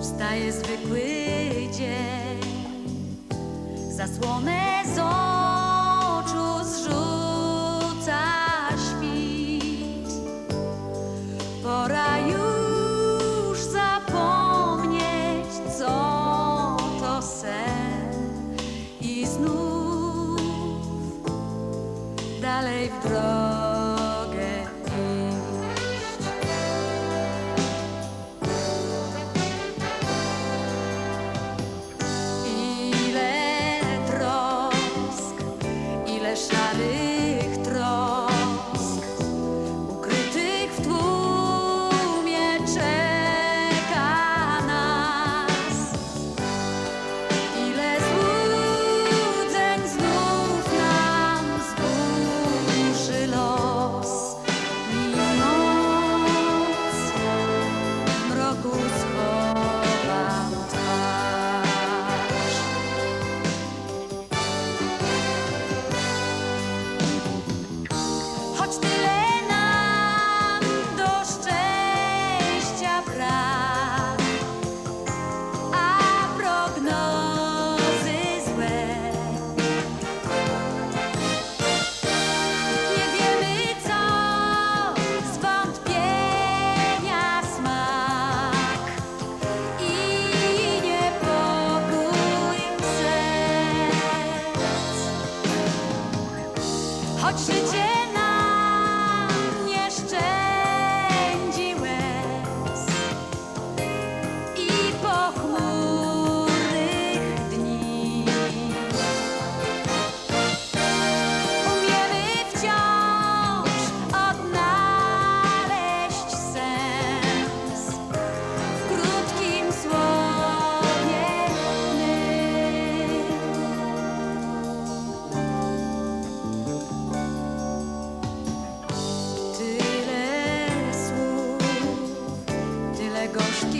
Wstaje zwykły dzień, zasłonę z oczu zrzuca świt. Pora już zapomnieć, co to sen. I znów dalej w drogę 好世界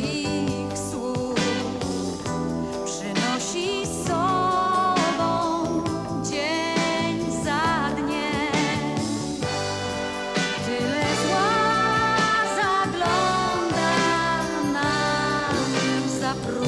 moich słów przynosi sobą dzień za dniem. Tyle zła zagląda nam za próg.